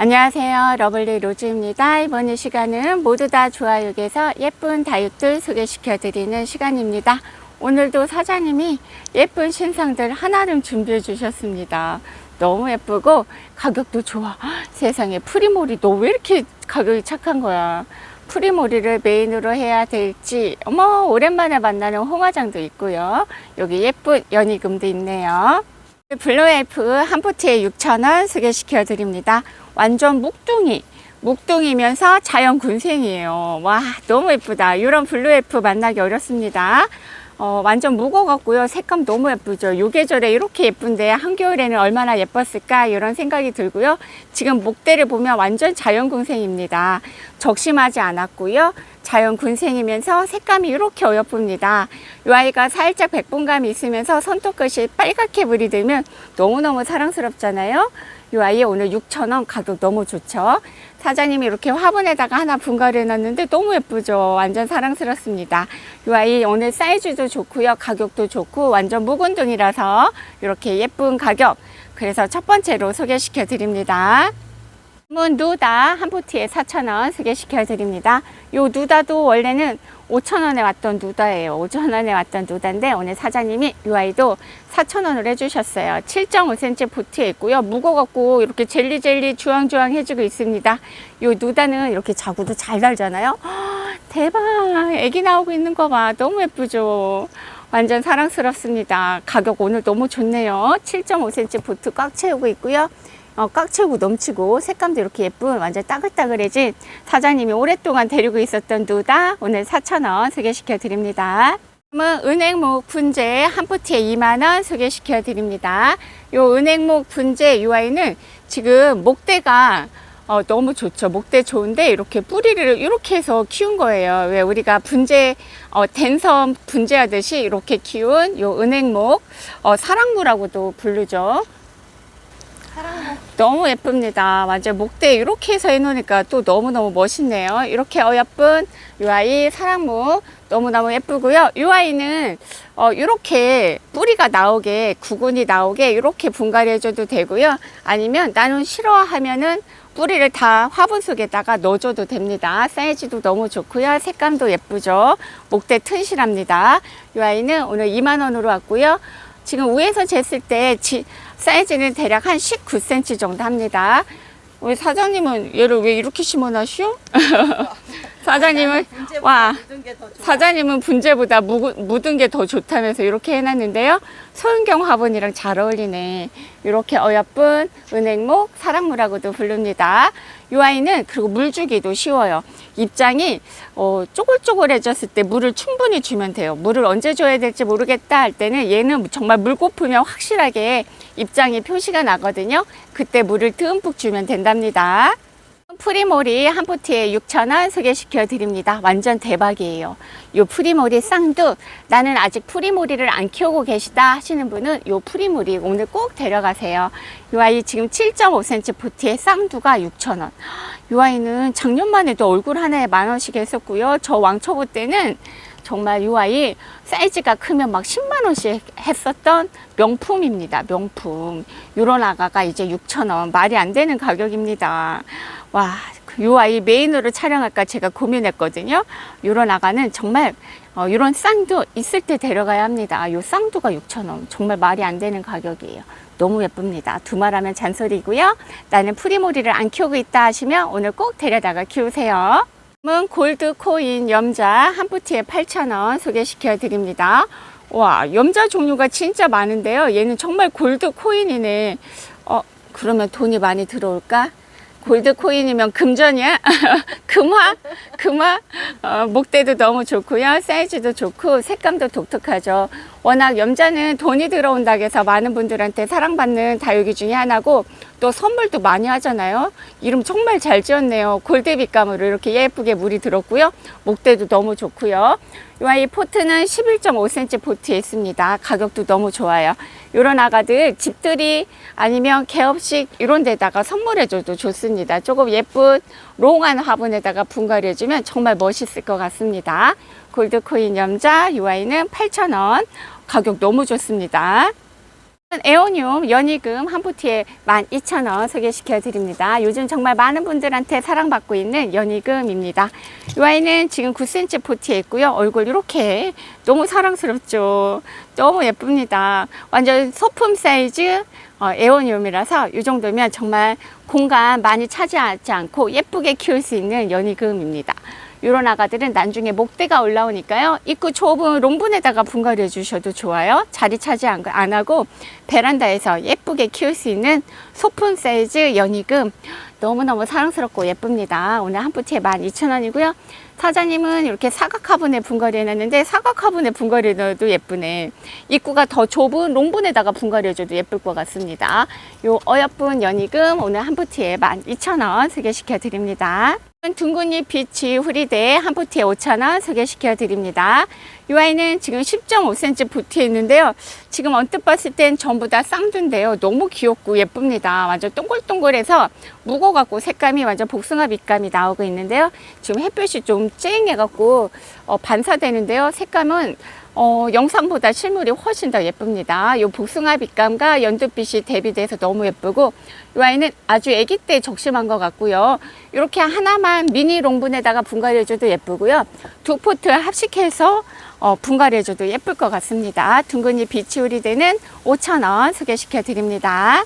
안녕하세요. 러블리 로즈입니다. 이번 이 시간은 모두 다 좋아요에서 예쁜 다육들 소개시켜 드리는 시간입니다. 오늘도 사장님이 예쁜 신상들 하나를 준비해 주셨습니다. 너무 예쁘고 가격도 좋아. 헉, 세상에 프리모리 너왜 이렇게 가격이 착한 거야? 프리모리를 메인으로 해야 될지 어머 오랜만에 만나는 홍화장도 있고요. 여기 예쁜 연희금도 있네요. 블루엘프 한 포트에 6,000원 소개시켜 드립니다. 완전 묵둥이. 묵둥이면서 자연 군생이에요. 와, 너무 예쁘다. 이런 블루엘프 만나기 어렵습니다. 어, 완전 무거웠고요. 색감 너무 예쁘죠. 요 계절에 이렇게 예쁜데 한겨울에는 얼마나 예뻤을까 이런 생각이 들고요. 지금 목대를 보면 완전 자연 군생입니다. 적심하지 않았고요. 자연 군생이면서 색감이 이렇게 어여쁩니다. 이 아이가 살짝 백분감이 있으면서 손톱끝이 빨갛게 물이 들면 너무너무 사랑스럽잖아요. 이 아이 오늘 6,000원 가격 너무 좋죠. 사장님이 이렇게 화분에다가 하나 분갈이 해놨는데 너무 예쁘죠. 완전 사랑스럽습니다. 이 아이 오늘 사이즈도 좋고요. 가격도 좋고 완전 묵은 등이라서 이렇게 예쁜 가격. 그래서 첫 번째로 소개시켜 드립니다. 문 누다 한 포트에 4,000원 소개시켜 드립니다. 요 누다도 원래는 5,000원에 왔던 누다예요. 5,000원에 왔던 누다인데 오늘 사장님이 이 아이도 4,000원을 해주셨어요. 7.5cm 포트에 있고요. 무거웠고 이렇게 젤리젤리 주황주황 해주고 있습니다. 요 누다는 이렇게 자구도 잘 달잖아요. 헉, 대박! 애기 나오고 있는 거 봐. 너무 예쁘죠? 완전 사랑스럽습니다. 가격 오늘 너무 좋네요. 7.5cm 보트 꽉 채우고 있고요. 어, 꽉 채우고 넘치고 색감도 이렇게 예쁜 완전 따글따글해진 사장님이 오랫동안 데리고 있었던 누다 오늘 4,000원 소개시켜 드립니다. 다음은 은행목 분재 한 포트에 2만원 소개시켜 드립니다. 요 은행목 분재 UI는 지금 목대가 어, 너무 좋죠. 목대 좋은데 이렇게 뿌리를 이렇게 해서 키운 거예요. 왜 우리가 분재 어, 댄섬 분재하듯이 이렇게 키운 요 은행목 어, 사랑무라고도 부르죠. 너무 예쁩니다. 완전 목대 이렇게 해서 해놓으니까 또 너무너무 멋있네요. 이렇게 어여쁜 이 아이 사랑무 너무너무 예쁘고요. 이 아이는 어, 이렇게 뿌리가 나오게 구근이 나오게 이렇게 분갈이 해줘도 되고요. 아니면 나는 싫어 하면은 뿌리를 다 화분 속에다가 넣어줘도 됩니다. 사이즈도 너무 좋고요. 색감도 예쁘죠. 목대 튼실합니다. 이 아이는 오늘 2만 원으로 왔고요. 지금 위에서 쟀을 때 지, 사이즈는 대략 한 19cm 정도 합니다. 우리 사장님은 얘를 왜 이렇게 심어놨슈? 사장님은 와 사장님은 분재보다 무, 묻은 게 더 좋다면서 이렇게 해놨는데요. 소은경 화분이랑 잘 어울리네. 이렇게 어여쁜 은행목 사랑무라고도 부릅니다. 이 아이는 그리고 물 주기도 쉬워요. 입장이 어, 쪼글쪼글해졌을 때 물을 충분히 주면 돼요. 물을 언제 줘야 될지 모르겠다 할 때는 얘는 정말 물 고프면 확실하게 입장이 표시가 나거든요. 그때 물을 듬뿍 주면 된답니다. 프리모리 한 포트에 6,000원 소개시켜 드립니다. 완전 대박이에요. 요 프리모리 쌍두 나는 아직 프리모리를 안 키우고 계시다 하시는 분은 요 프리모리 오늘 꼭 데려가세요. 요 아이 지금 7.5cm 포트에 쌍두가 6,000원. 요 아이는 작년만 해도 얼굴 하나에 만 원씩 했었고요. 저 왕초보 때는 정말 이 아이 사이즈가 크면 막 10만 원씩 했었던 명품입니다. 명품. 요런 아가가 이제 6천 원. 말이 안 되는 가격입니다. 와, 요 아이 메인으로 촬영할까 제가 고민했거든요. 요런 아가는 정말 어, 요런 쌍두 있을 때 데려가야 합니다. 요 쌍두가 6천 원. 정말 말이 안 되는 가격이에요. 너무 예쁩니다. 두말하면 잔소리고요. 나는 프리모리를 안 키우고 있다 하시면 오늘 꼭 데려다가 키우세요. 다음은 골드 코인 염자 한 포트에 8,000원 소개시켜 드립니다. 와, 염자 종류가 진짜 많은데요. 얘는 정말 골드 코인이네. 어, 그러면 돈이 많이 들어올까? 골드 코인이면 금전이야? 금화? 금화? 어, 목대도 너무 좋고요. 사이즈도 좋고 색감도 독특하죠. 워낙 염자는 돈이 들어온다고 해서 많은 분들한테 사랑받는 다육이 중에 하나고 또 선물도 많이 하잖아요. 이름 정말 잘 지었네요. 골드빛감으로 이렇게 예쁘게 물이 들었고요. 목대도 너무 좋고요. 이 포트는 11.5cm 포트에 있습니다. 가격도 너무 좋아요. 이런 아가들 집들이 아니면 개업식 이런 데다가 선물해줘도 좋습니다. 조금 예쁜 롱한 화분에다가 분갈이 해주면 정말 멋있을 것 같습니다. 골드코인 염자 이 아이는 8,000원. 가격 너무 좋습니다. 에오늄 연희금 한 포트에 12,000원 소개시켜 드립니다. 요즘 정말 많은 분들한테 사랑받고 있는 연희금입니다. 이 아이는 지금 9cm 포트에 있고요. 얼굴 이렇게 너무 사랑스럽죠. 너무 예쁩니다. 완전 소품 사이즈 어, 에오늄이라서 이 정도면 정말 공간 많이 차지하지 않고 예쁘게 키울 수 있는 연희금입니다. 이런 아가들은 나중에 목대가 올라오니까요. 입구 좁은 롱분에다가 분갈이 해주셔도 좋아요. 자리 차지 안, 안 하고 베란다에서 예쁘게 키울 수 있는 소품 사이즈 연희금 너무너무 사랑스럽고 예쁩니다. 오늘 한 포트에 12,000원이고요. 사장님은 이렇게 사각 화분에 분갈이 해놨는데 사각 화분에 분갈이 넣어도 예쁘네. 입구가 더 좁은 롱분에다가 분갈이 해줘도 예쁠 것 같습니다. 요 어여쁜 연희금 오늘 한 포트에 12,000원 소개시켜 드립니다. 둥근잎 비치 후리대 한 포트에 5,000원 소개시켜 드립니다. 이 아이는 지금 10.5cm 부티에 있는데요. 지금 언뜻 봤을 땐 전부 다 쌍두인데요. 너무 귀엽고 예쁩니다. 완전 동글동글해서 묵어갖고 색감이 완전 복숭아 빛감이 나오고 있는데요. 지금 햇볕이 좀 쨍해갖고 어, 반사되는데요. 색감은 어, 영상보다 실물이 훨씬 더 예쁩니다. 이 복숭아 빛감과 연두빛이 대비돼서 너무 예쁘고 이 아이는 아주 아기 때 적심한 것 같고요. 이렇게 하나만 미니 롱분에다가 분갈이 해줘도 예쁘고요. 두 포트 합식해서 어, 분갈이 해줘도 예쁠 것 같습니다. 둥근이 비치우리대는 5,000원 소개시켜 드립니다.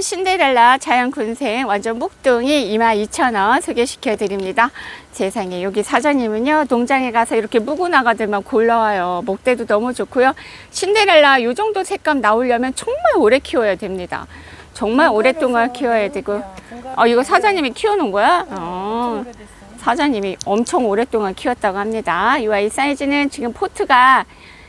신데렐라 자연군생 완전 묵둥이 22,000원 소개시켜 드립니다. 세상에 여기 사장님은요 농장에 가서 이렇게 묵은 아가들만 골라와요. 목대도 너무 좋고요. 신데렐라 요 정도 색감 나오려면 정말 오래 키워야 됩니다. 정말 오랫동안 키워야 되고 어 이거 사장님이 키워놓은 거야? 어. 사장님이 엄청 오랫동안 키웠다고 합니다. 이 아이 사이즈는 지금 포트가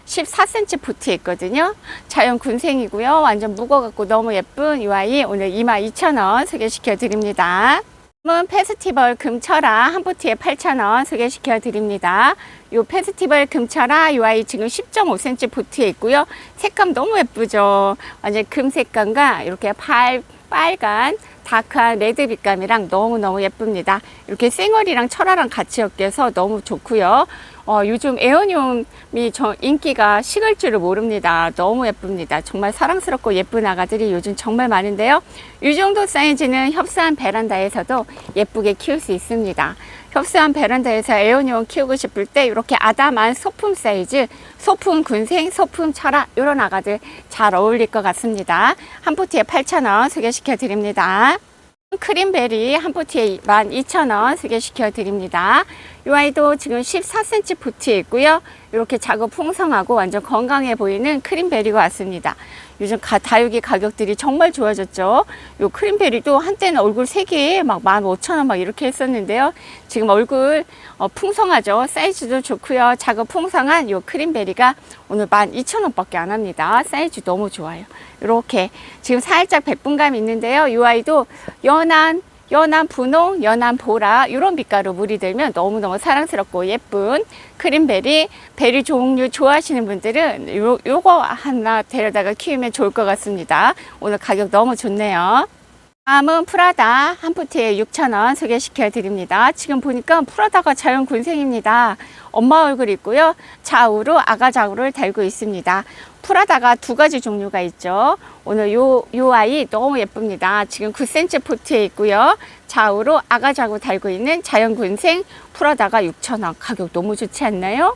14cm 부티에 있거든요. 자연 군생이고요. 완전 묵어갖고 너무 예쁜 이 아이 오늘 22,000원 소개시켜 드립니다. 다음은 페스티벌 금철아 한 포트에 8,000원 소개시켜 드립니다. 요 페스티벌 금철아 이 아이 지금 10.5cm 부티에 있고요. 색감 너무 예쁘죠. 완전 금 색감과 이렇게 팔, 빨간 다크한 레드 빛감이랑 너무너무 예쁩니다. 이렇게 쌩얼이랑 철화랑 같이 엮여서 너무 좋고요. 어, 요즘 에어늄이 저 인기가 식을 줄을 모릅니다. 너무 예쁩니다. 정말 사랑스럽고 예쁜 아가들이 요즘 정말 많은데요. 이 정도 사이즈는 협소한 베란다에서도 예쁘게 키울 수 있습니다. 협소한 베란다에서 에어늄 키우고 싶을 때 이렇게 아담한 소품 사이즈, 소품 군생, 소품 철화 이런 아가들 잘 어울릴 것 같습니다. 한 포트에 8,000원 소개시켜 드립니다. 크림베리 한 포트에 12,000원 소개시켜 드립니다. 이 아이도 지금 14cm 부티에 있고요. 이렇게 작업 풍성하고 완전 건강해 보이는 크림베리가 왔습니다. 요즘 가, 다육이 가격들이 정말 좋아졌죠. 요 크림베리도 한때는 얼굴 3개에 막 15,000원 막 이렇게 했었는데요. 지금 얼굴 어, 풍성하죠. 사이즈도 좋고요. 작업 풍성한 요 크림베리가 오늘 12,000원밖에 안 합니다. 사이즈 너무 좋아요. 이렇게 지금 살짝 백분감 있는데요. 이 아이도 연한 연한 분홍, 연한 보라 이런 빛깔로 물이 들면 너무너무 사랑스럽고 예쁜 크림베리 베리 종류 좋아하시는 분들은 요, 요거 하나 데려다가 키우면 좋을 것 같습니다. 오늘 가격 너무 좋네요. 다음은 프라다 한 포트에 6,000원 소개시켜 드립니다. 지금 보니까 프라다가 자연 군생입니다. 엄마 얼굴 있고요. 좌우로 아가 좌우를 달고 있습니다. 프라다가 두 가지 종류가 있죠. 오늘 요, 요 아이 너무 예쁩니다. 지금 9cm 포트에 있고요. 좌우로 아가 좌우 달고 있는 자연 군생 프라다가 6,000원. 가격 너무 좋지 않나요?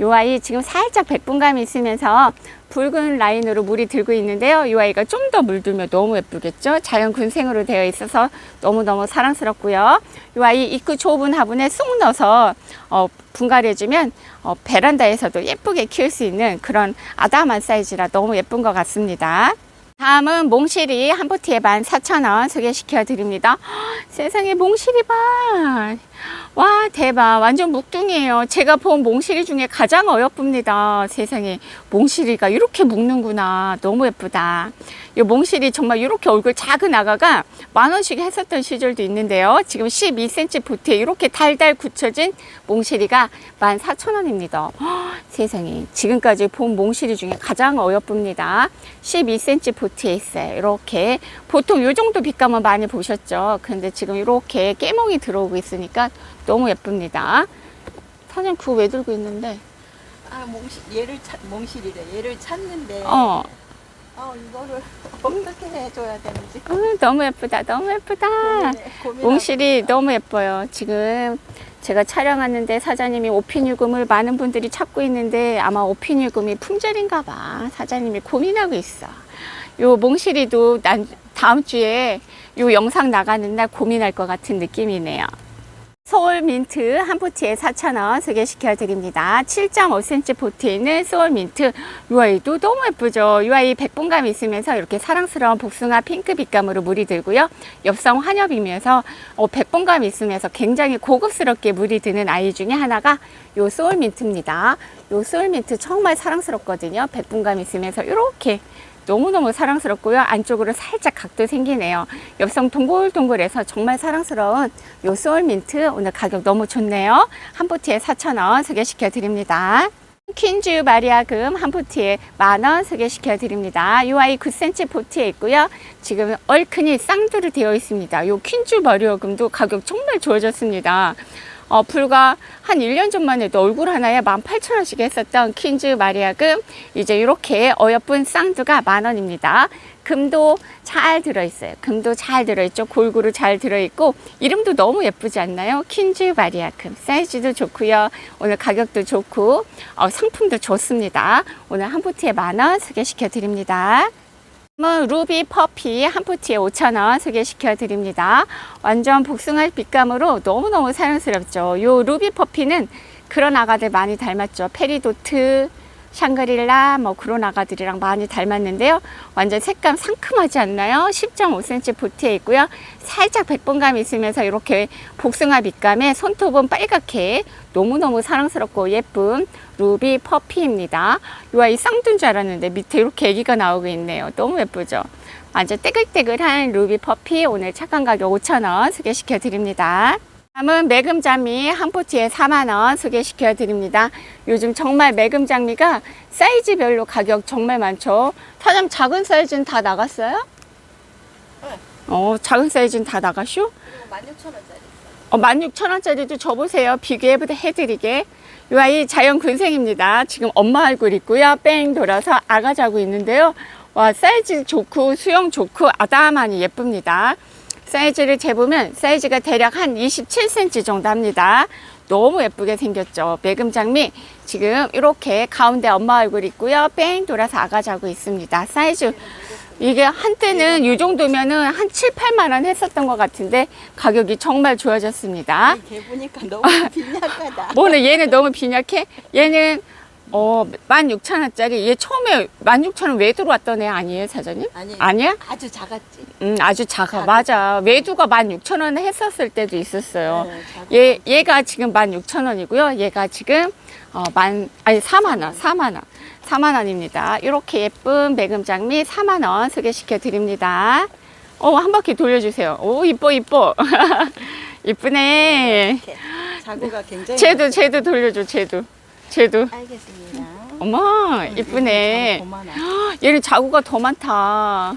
요 아이 지금 살짝 백분감이 있으면서 붉은 라인으로 물이 들고 있는데요. 이 아이가 좀 더 물들면 너무 예쁘겠죠? 자연 군생으로 되어 있어서 너무너무 사랑스럽고요. 이 아이 입구 좁은 화분에 쏙 넣어서 어, 분갈해주면 어, 베란다에서도 예쁘게 키울 수 있는 그런 아담한 사이즈라 너무 예쁜 것 같습니다. 다음은 몽실이 한 포트에 14,000원 소개시켜 드립니다. 세상에 몽실이 봐. 와 대박. 완전 묵둥이에요. 제가 본 몽실이 중에 가장 어여쁩니다. 세상에 몽실이가 이렇게 묵는구나. 너무 예쁘다 이 몽실이 정말 이렇게 얼굴 작은 아가가 만 원씩 했었던 시절도 있는데요. 지금 12cm 부티에 이렇게 달달 굳혀진 몽실이가 14,000원입니다. 세상에. 지금까지 본 몽실이 중에 가장 어여쁩니다. 12cm 부티에 있어요. 이렇게 보통 이 정도 빛감은 많이 보셨죠? 근데 지금 이렇게 깨몽이 들어오고 있으니까 너무 예쁩니다. 사장님 그거 왜 들고 있는데? 아 몽실 얘를 찾 몽실이래. 얘를 찾는데 어. 아 이거를 어떻게 해줘야 되는지 어, 너무 예쁘다. 너무 예쁘다. 고민해, 고민하고 몽실이 너무 예뻐요. 지금 제가 촬영하는데 사장님이 오피뉴금을 많은 분들이 찾고 있는데 아마 오피뉴금이 품절인가 봐. 사장님이 고민하고 있어. 요 몽실이도 난 다음 주에 요 영상 나가는 날 고민할 것 같은 느낌이네요. 서울 민트 한 포트에 4,000원 소개시켜 드립니다. 7.5cm 포트에 있는 서울 민트 UI도 너무 예쁘죠. UI 백분감 있으면서 이렇게 사랑스러운 복숭아 핑크 빛감으로 물이 들고요. 엽성 환엽이면서 어, 백분감 있으면서 굉장히 고급스럽게 물이 드는 아이 중에 하나가 요 소울 민트입니다. 요 소울 민트 정말 사랑스럽거든요. 백분감 있으면서 이렇게 너무너무 사랑스럽고요. 안쪽으로 살짝 각도 생기네요. 엽성 동글동글해서 정말 사랑스러운 요 소울 민트 오늘 가격 너무 좋네요. 한 포트에 4,000원 소개시켜 드립니다. 퀸즈 마리아금 한 포트에 만원 소개시켜 드립니다. UI 9cm 포트에 있고요. 지금 얼큰이 쌍두로 되어 있습니다. 요 퀸즈 마리아금도 가격 정말 좋아졌습니다. 어, 불과 한 1년 전만 해도 얼굴 하나에 18,000원씩 했었던 퀸즈 마리아금 이제 이렇게 어여쁜 쌍두가 만원입니다. 금도 잘 들어있어요. 금도 잘 들어있죠. 골고루 잘 들어있고 이름도 너무 예쁘지 않나요? 퀸즈 마리아금 사이즈도 좋고요. 오늘 가격도 좋고 어, 상품도 좋습니다. 오늘 한 포트에 만원 소개시켜 드립니다. 루비 퍼피 한 포트에 5,000원 소개시켜 드립니다. 완전 복숭아 빛감으로 너무너무 사랑스럽죠. 요 루비 퍼피는 그런 아가들 많이 닮았죠. 페리도트, 샹그릴라, 뭐 그런 아가들이랑 많이 닮았는데요. 완전 색감 상큼하지 않나요? 10.5cm 보트에 있고요. 살짝 백분감 있으면서 이렇게 복숭아 빛감에 손톱은 빨갛게 너무너무 사랑스럽고 예쁜 루비 퍼피입니다. 이 아이 쌍둔 줄 알았는데 밑에 이렇게 애기가 나오고 있네요. 너무 예쁘죠? 완전 떼글떼글한 루비 퍼피 오늘 착한 가격 5,000원 소개시켜 드립니다. 다음은 매금장미 한 포트에 4만원 소개시켜 드립니다. 요즘 정말 매금장미가 사이즈별로 가격 정말 많죠. 사장 작은 사이즈는 다 나갔어요? 네. 어, 작은 사이즈는 다 나가쇼? 이거 16,000원짜리 어, 16,000원짜리도 줘보세요. 비교해드리게. 이 아이 자연 근생입니다. 지금 엄마 얼굴 있고요. 뺑 돌아서 아가 자고 있는데요. 와, 사이즈 좋고 수영 좋고 아담하니 예쁩니다. 사이즈를 재보면 사이즈가 대략 한 27cm 정도 합니다. 너무 예쁘게 생겼죠. 매금장미 지금 이렇게 가운데 엄마 얼굴 있고요. 뺑 돌아서 아가 자고 있습니다. 사이즈 이게 한때는 이 정도면은 한 7, 8만 원 했었던 것 같은데 가격이 정말 좋아졌습니다. 걔 보니까 너무 빈약하다 뭐는 얘는 너무 빈약해? 얘는 어 16,000원짜리 얘 처음에 16,000원 왜 들어왔던 애 아니에요, 사장님? 아니 아니야? 아주 작았지 음, 아주 작아. 작아. 맞아. 외두가 16,000원 했었을 때도 있었어요. 네, 작아. 얘, 얘가 지금 16,000원이고요. 얘가 지금, 어, 만, 아니, 4만원, 4만원. 4만원입니다. 이렇게 예쁜 매금장미 4만원 소개시켜 드립니다. 어, 한 바퀴 돌려주세요. 오, 이뻐, 이뻐. 이쁘네. 이렇게 자구가 굉장히 쟤도, 쟤도 돌려줘, 쟤도. 쟤도. 알겠습니다 어머, 이쁘네. 얘는 자구가 더 많다.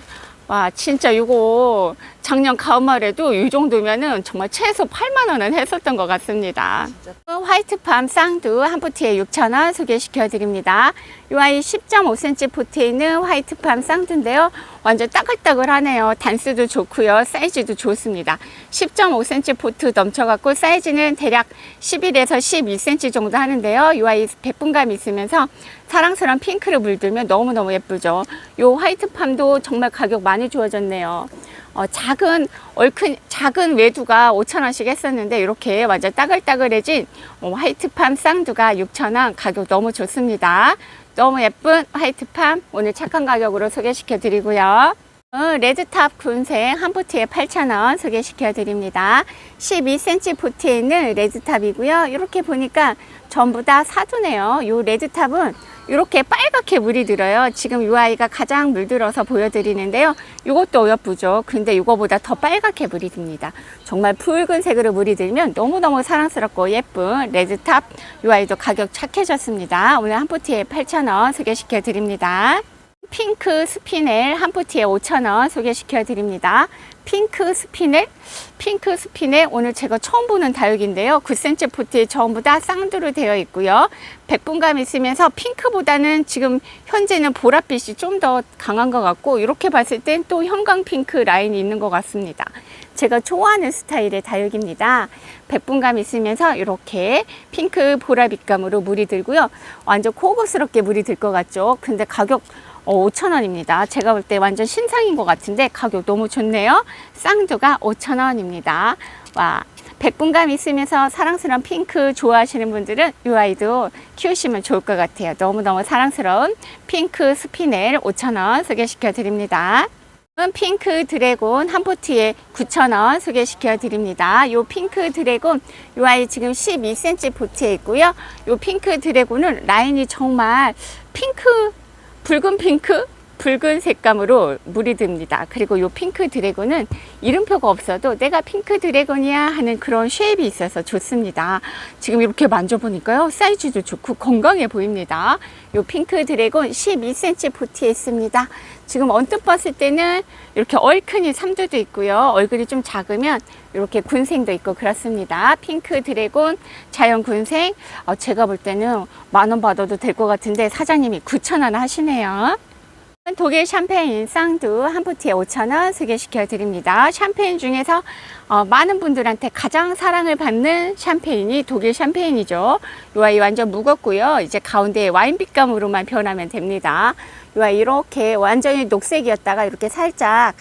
와, 진짜 이거 작년 가을말에도 이 정도면은 정말 최소 8만 원은 했었던 것 같습니다. 진짜 화이트팜 쌍두 한 포트에 6,000원 소개시켜 드립니다. 이 아이 10.5cm 포트에 있는 화이트팜 쌍두인데요. 완전 따글따글하네요. 단수도 좋고요. 사이즈도 좋습니다. 10.5cm 포트 넘쳐갖고 사이즈는 대략 11에서 12cm 정도 하는데요. 이 아이 백분감 있으면서 사랑스러운 핑크를 물들면 너무너무 예쁘죠. 이 화이트팜도 정말 가격 많이 좋아졌네요. 어, 작은 얼큰 작은 외두가 5,000원씩 했었는데 이렇게 완전 따글따글해진 어, 화이트팜 쌍두가 6,000원 가격 너무 좋습니다. 너무 예쁜 화이트팜 오늘 착한 가격으로 소개시켜 드리고요. 어, 레드탑 군생 한 포트에 8,000원 소개시켜 드립니다. 12cm 포트에 있는 레드탑이고요. 이렇게 보니까 전부 다 사두네요. 이 레드탑은 이렇게 빨갛게 물이 들어요. 지금 이 아이가 가장 물들어서 보여드리는데요. 이것도 어여쁘죠. 근데 이거보다 더 빨갛게 물이 듭니다. 정말 붉은색으로 물이 들면 너무너무 사랑스럽고 예쁜 레드탑 이 아이도 가격 착해졌습니다. 오늘 한 포트에 8,000원 소개시켜 드립니다. 핑크 스피넬 한 포트에 5,000원 소개시켜 드립니다. 핑크 스피넬 핑크 스피넬 오늘 제가 처음 보는 다육인데요. 9cm 포트에 전부 다 쌍두로 되어 있고요. 백분감 있으면서 핑크보다는 지금 현재는 보랏빛이 좀 더 강한 것 같고 이렇게 봤을 땐 또 형광 핑크 라인이 있는 것 같습니다. 제가 좋아하는 스타일의 다육입니다. 백분감 있으면서 이렇게 핑크 보라빛감으로 물이 들고요. 완전 고급스럽게 물이 들 것 같죠? 근데 가격 어, 5,000원입니다. 제가 볼 때 완전 신상인 것 같은데 가격 너무 좋네요. 쌍두가 5,000원입니다. 와, 백분감 있으면서 사랑스러운 핑크 좋아하시는 분들은 이 아이도 키우시면 좋을 것 같아요. 너무너무 사랑스러운 핑크 스피넬 5,000원 소개시켜 드립니다. 핑크 드래곤 한 포트에 9,000원 소개시켜 드립니다. 요 핑크 드래곤 요 아이 지금 12cm 포트에 있고요. 요 핑크 드래곤은 라인이 정말 핑크 붉은 핑크 붉은 색감으로 물이 듭니다. 그리고 요 핑크 드래곤은 이름표가 없어도 내가 핑크 드래곤이야 하는 그런 쉐입이 있어서 좋습니다. 지금 이렇게 만져보니까요. 사이즈도 좋고 건강해 보입니다. 요 핑크 드래곤 12cm 포트에 있습니다. 지금 언뜻 봤을 때는 이렇게 얼큰이 삼두도 있고요. 얼굴이 좀 작으면 이렇게 군생도 있고 그렇습니다. 핑크 드래곤 자연 군생 어, 제가 볼 때는 만 원 받아도 될 것 같은데 사장님이 9천 원 하시네요. 독일 샴페인 쌍두 한 포트에 5,000원 소개시켜 드립니다. 샴페인 중에서 어, 많은 분들한테 가장 사랑을 받는 샴페인이 독일 샴페인이죠. 이 아이 완전 무겁고요. 이제 가운데 와인빛감으로만 변하면 됩니다. 이 아이 이렇게 완전히 녹색이었다가 이렇게 살짝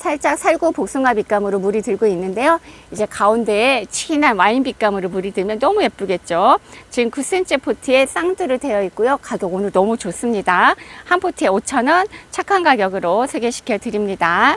살짝 살구 복숭아 빛감으로 물이 들고 있는데요. 이제 가운데에 진한 와인 빛감으로 물이 들면 너무 예쁘겠죠. 지금 9cm 포트에 쌍두로 되어 있고요. 가격 오늘 너무 좋습니다. 한 포트에 5,000원 착한 가격으로 소개시켜 드립니다.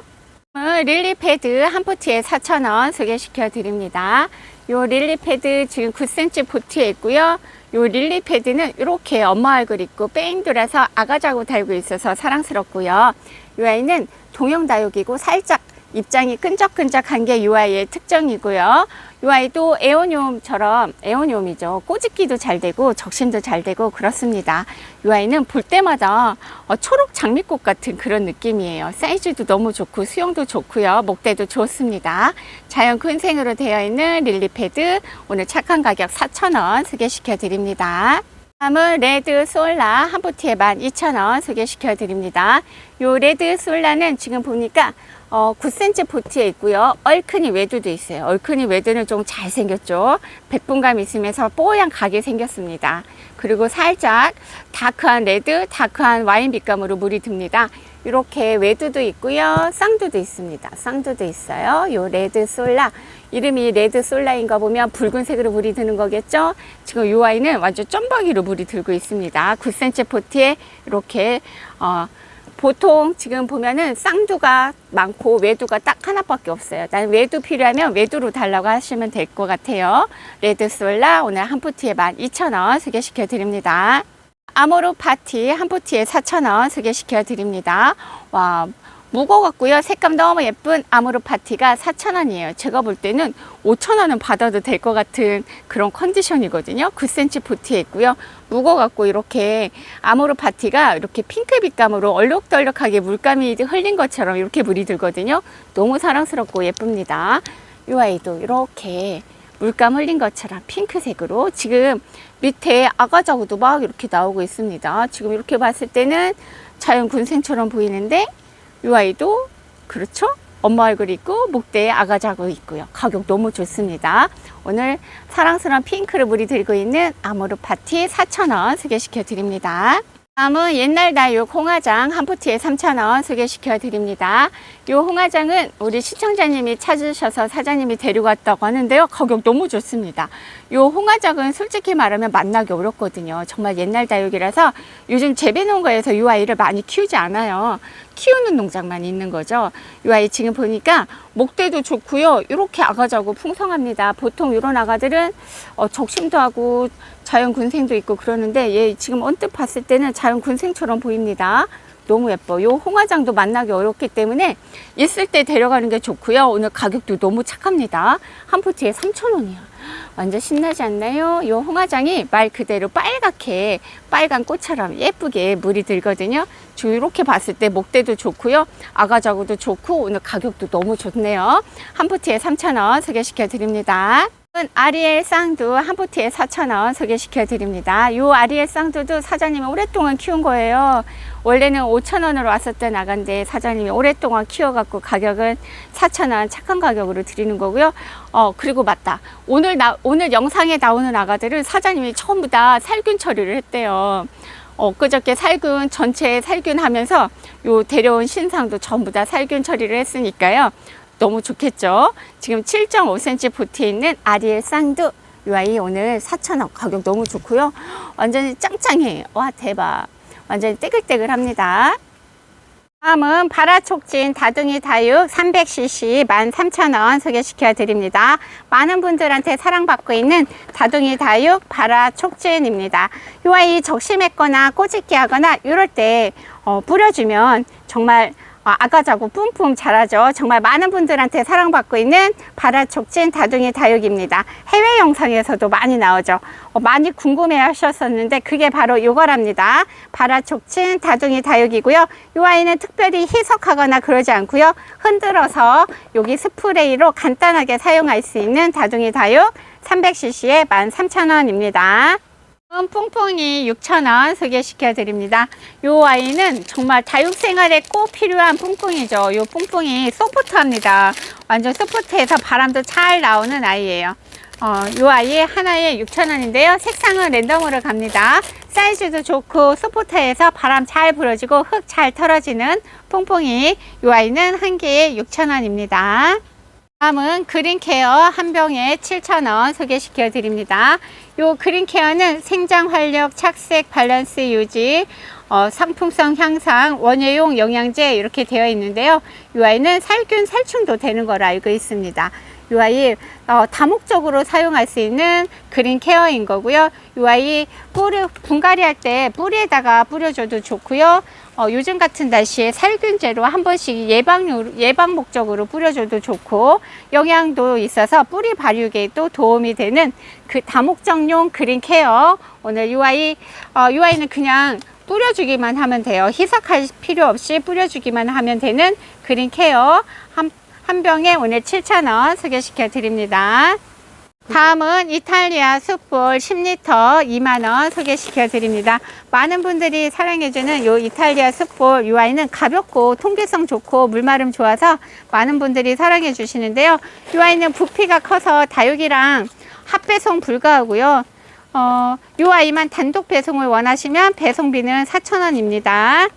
어, 릴리 패드 한 포트에 4,000원 소개시켜 드립니다. 요 릴리 패드 지금 9cm 포트에 있고요. 요 릴리 패드는 이렇게 엄마 얼굴 있고 뺑 돌아서 아가자고 달고 있어서 사랑스럽고요. 이 아이는 동형 다육이고 살짝 입장이 끈적끈적한 게이 아이의 특징이고요. 이 아이도 에오니움처럼 에오니움이죠. 꼬집기도 잘 되고 적심도 잘 되고 그렇습니다. 이 아이는 볼 때마다 어, 초록 장미꽃 같은 그런 느낌이에요. 사이즈도 너무 좋고 수영도 좋고요. 목대도 좋습니다. 자연 근생으로 되어 있는 릴리 패드 오늘 착한 가격 4,000원 소개시켜 드립니다. 다음은 레드 솔라 한 포트에 12,000원 소개시켜 드립니다. 요 레드 솔라는 지금 보니까 어, 9cm 포트에 있고요. 얼큰이 외두도 있어요. 얼큰이 외두는 좀 잘생겼죠. 백분감 있으면서 뽀얀 각이 생겼습니다. 그리고 살짝 다크한 레드, 다크한 와인 빛감으로 물이 듭니다. 이렇게 외두도 있고요. 쌍두도 있습니다. 쌍두도 있어요. 요 레드 솔라. 이름이 레드 솔라인 거 보면 붉은색으로 물이 드는 거겠죠? 지금 이 아이는 완전 점박이로 물이 들고 있습니다. 9cm 포트에 이렇게 어, 보통 지금 보면은 쌍두가 많고 외두가 딱 하나밖에 없어요. 난 외두 필요하면 외두로 달라고 하시면 될 것 같아요. 레드 솔라 오늘 한 포트에 12,000원 소개시켜 드립니다. 아모르 파티 한 포트에 4,000원 소개시켜 드립니다. 와, 무거워갖고요. 색감 너무 예쁜 아모르 파티가 4,000원이에요. 제가 볼 때는 5,000원은 받아도 될 것 같은 그런 컨디션이거든요. 9cm 포트에 있고요. 무거워갖고 이렇게 아모르 파티가 이렇게 핑크 빛감으로 얼룩덜룩하게 물감이 흘린 것처럼 이렇게 물이 들거든요. 너무 사랑스럽고 예쁩니다. 이 아이도 이렇게 물감 흘린 것처럼 핑크색으로 지금 밑에 아가자구도 막 이렇게 나오고 있습니다. 지금 이렇게 봤을 때는 자연 군생처럼 보이는데 이 아이도 그렇죠? 엄마 얼굴 있고 목대에 아가자구 있고요. 가격 너무 좋습니다. 오늘 사랑스러운 핑크를 물이 들고 있는 아모르 파티 4,000원 소개시켜 드립니다. 다음은 옛날 다육 홍화장 한 포트에 3,000원 소개시켜 드립니다. 이 홍화장은 우리 시청자님이 찾으셔서 사장님이 데려갔다고 하는데요. 가격 너무 좋습니다. 이 홍화장은 솔직히 말하면 만나기 어렵거든요. 정말 옛날 다육이라서 요즘 재배 농가에서 이 아이를 많이 키우지 않아요. 키우는 농장만 있는 거죠. 이 아이 지금 보니까 목대도 좋고요. 이렇게 아가자고 풍성합니다. 보통 이런 아가들은 어, 적심도 하고 자연 군생도 있고 그러는데 얘 지금 언뜻 봤을 때는 자연 군생처럼 보입니다. 너무 예뻐. 요 홍화장도 만나기 어렵기 때문에 있을 때 데려가는 게 좋고요. 오늘 가격도 너무 착합니다. 한 포트에 3,000원이야. 완전 신나지 않나요? 요 홍화장이 말 그대로 빨갛게 빨간 꽃처럼 예쁘게 물이 들거든요. 저 이렇게 봤을 때 목대도 좋고요. 아가자구도 좋고 오늘 가격도 너무 좋네요. 한 포트에 3,000원 소개시켜 드립니다. 아리엘 쌍두 한 포트에 4,000원 소개시켜 드립니다. 요 아리엘 쌍두도 사장님이 오랫동안 키운 거예요. 원래는 5,000원으로 왔었던 아가인데 사장님이 오랫동안 키워갖고 가격은 4,000원 착한 가격으로 드리는 거고요. 어, 그리고 맞다. 오늘 나, 오늘 영상에 나오는 아가들은 사장님이 전부 다 살균 처리를 했대요. 어, 그저께 살균, 전체 살균 하면서 요 데려온 신상도 전부 다 살균 처리를 했으니까요. 너무 좋겠죠? 지금 7.5cm 보트에 있는 아리엘 쌍두 이 아이 오늘 4,000원 가격 너무 좋고요. 완전히 짱짱해. 와, 대박. 완전히 떼글떼글합니다. 다음은 바라촉진 다둥이 다육 300cc 13,000원 소개시켜 드립니다. 많은 분들한테 사랑받고 있는 다둥이 다육 바라촉진입니다. 이 아이 적심했거나 꼬집기 하거나 이럴 때 어, 뿌려주면 정말 어, 아가자고 뿜뿜 자라죠. 정말 많은 분들한테 사랑받고 있는 바라촉진 다둥이 다육입니다. 해외 영상에서도 많이 나오죠. 어, 많이 궁금해 하셨었는데 그게 바로 이거랍니다. 바라촉진 다둥이 다육이고요. 이 아이는 특별히 희석하거나 그러지 않고요. 흔들어서 여기 스프레이로 간단하게 사용할 수 있는 다둥이 다육 300cc에 13,000원입니다. 퐁퐁이 6,000원 소개시켜 드립니다. 요 아이는 정말 다육 생활에 꼭 필요한 퐁퐁이죠. 요 퐁퐁이 소프트합니다. 완전 소프트해서 바람도 잘 나오는 아이예요. 어, 요 아이 하나에 6,000원인데요. 색상은 랜덤으로 갑니다. 사이즈도 좋고 소프트해서 바람 잘 불어지고 흙 잘 털어지는 퐁퐁이 요 아이는 한 개에 6,000원입니다. 다음은 그린케어 한 병에 7,000원 소개시켜 드립니다. 요 그린케어는 생장 활력, 착색, 밸런스 유지, 어, 상품성 향상, 원예용 영양제 이렇게 되어 있는데요. 이 아이는 살균, 살충도 되는 걸 알고 있습니다. 이 아이 어, 다목적으로 사용할 수 있는 그린 케어인 거고요. 이 아이 뿌리 분갈이 할 때 뿌리에다가 뿌려줘도 좋고요. 어, 요즘 같은 날씨에 살균제로 한 번씩 예방 예방 목적으로 뿌려줘도 좋고 영양도 있어서 뿌리 발육에 또 도움이 되는 그 다목적용 그린 케어. 오늘 이 아이 어, 이 아이는 그냥 뿌려주기만 하면 돼요. 희석할 필요 없이 뿌려주기만 하면 되는 그린 케어 한, 한 병에 오늘 7,000원 소개시켜 드립니다. 다음은 이탈리아 숯볼 10리터 2만원 소개시켜 드립니다. 많은 분들이 사랑해주는 요 이탈리아 이 아이는 가볍고 통기성 좋고 물마름 좋아서 많은 분들이 사랑해 주시는데요. 이 아이는 부피가 커서 다육이랑 합배송 불가하고요. 어, 요 아이만 단독 배송을 원하시면 배송비는 4,000원입니다.